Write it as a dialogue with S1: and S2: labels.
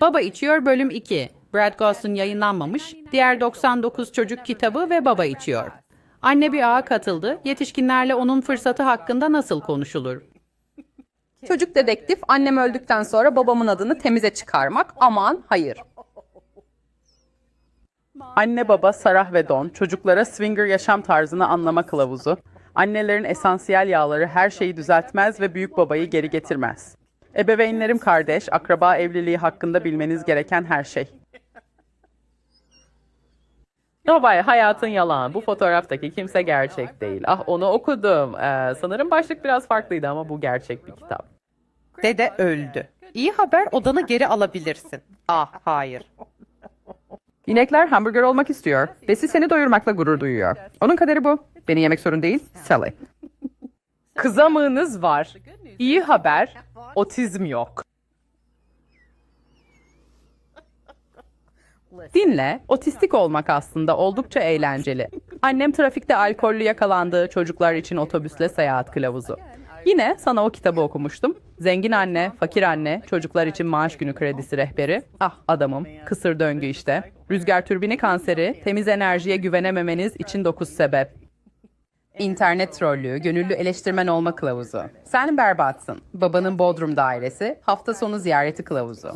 S1: Baba İçiyor bölüm 2. Brad Gosling yayınlanmamış. Diğer 99 çocuk kitabı ve Baba İçiyor. Anne bir ağa katıldı. Yetişkinlerle onun fırsatı hakkında nasıl konuşulur?
S2: Çocuk dedektif annem öldükten sonra babamın adını temize çıkarmak. Aman hayır.
S3: Anne baba Sarah ve Don çocuklara swinger yaşam tarzını anlama kılavuzu. Annelerin esansiyel yağları her şeyi düzeltmez ve büyük babayı geri getirmez. Ebeveynlerim kardeş, akraba evliliği hakkında bilmeniz gereken her şey.
S4: Nobay hayatın yalan. Bu fotoğraftaki kimse gerçek değil. Ah onu okudum. Ee, sanırım başlık biraz farklıydı ama bu gerçek bir kitap.
S5: Dede öldü. İyi haber odanı geri alabilirsin. Ah hayır.
S2: İnekler hamburger olmak istiyor. Besi seni doyurmakla gurur duyuyor. Onun kaderi bu. Beni yemek sorun değil, Sally.
S4: Kızamığınız var. İyi haber. Otizm yok.
S2: Dinle, otistik olmak aslında oldukça eğlenceli. Annem trafikte alkollü yakalandı, çocuklar için otobüsle seyahat kılavuzu. Yine sana o kitabı okumuştum. Zengin anne, fakir anne, çocuklar için maaş günü kredisi rehberi. Ah adamım, kısır döngü işte. Rüzgar türbini kanseri, temiz enerjiye güvenememeniz için 9 sebep. İnternet trollüğü, gönüllü eleştirmen olma kılavuzu. Sen berbatsın. Babanın Bodrum dairesi, hafta sonu ziyareti kılavuzu.